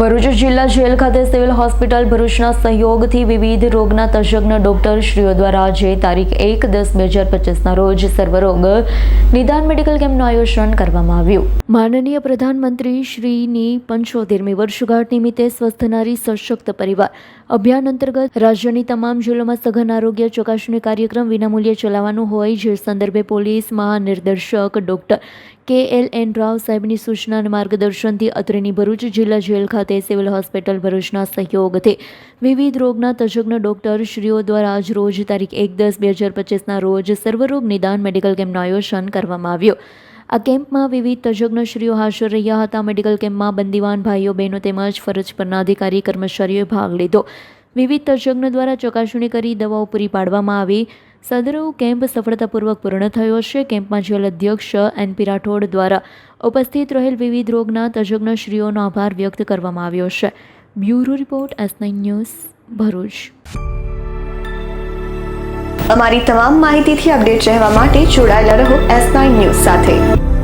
ભરૂચ જિલ્લા જેલ ખાતે civil hospital ભરૂચના સહયોગથી વિવિધ રોગના તજજ્ઞ ડોક્ટર શ્રીઓ દ્વારા આજે તારીખ એક દસ બે હજાર પચીસના રોજ સર્વરોગ નિદાન મેડિકલ કેમ્પનું આયોજન કરવામાં આવ્યું. માનનીય પ્રધાનમંત્રી શ્રીની પંચોતેરમી વર્ષગાંઠ નિમિત્તે સ્વસ્થ નારી સશક્ત પરિવાર અભિયાન અંતર્ગત રાજ્યની તમામ જિલ્લામાં સઘન આરોગ્ય ચકાસણી કાર્યક્રમ વિનામૂલ્યે ચલાવવાનું હોય જે સંદર્ભે પોલીસ મહાનિર્દેશક doctor K L N Rao સાહેબની સૂચના અને માર્ગદર્શનથી અત્રેની ભરૂચ જિલ્લા જેલ ખાતે સિવિલ હોસ્પિટલ ભરૂચના સહયોગથી વિવિધ રોગના તજજ્ઞ ડોક્ટર શ્રીઓ દ્વારા આજ રોજ તારીખ એક દસ બે હજાર પચીસના રોજ સર્વરોગ નિદાન મેડિકલ કેમ્પનું આયોજન કરવામાં આવ્યું. આ કેમ્પમાં વિવિધ તજજ્ઞશ્રીઓ હાજર રહ્યા હતા. મેડિકલ કેમ્પમાં બંદીવાન ભાઈઓ, બહેનો તેમજ ફરજ પરના અધિકારી, કર્મચારીઓએ ભાગ લીધો. વિવિધ તજજ્ઞ દ્વારા ચકાસણી કરી દવાઓ પૂરી પાડવામાં આવી. સદરવ કેમ્પ સફળતાપૂર્વક પૂર્ણ થયો છે. કેમ્પમાં જેલ અધ્યક્ષ એનપી રાઠોડ દ્વારા ઉપસ્થિત રહેલ વિવિધ રોગના તજજ્ઞશ્રીઓનો આભાર વ્યક્ત કરવામાં આવ્યો છે. Bureau report, S nine news, Bharuch. અમારી તમામ માહિતીથી અપડેટ રહેવા માટે જોડાયેલા રહો એસ નાઇન ન્યૂઝ સાથે.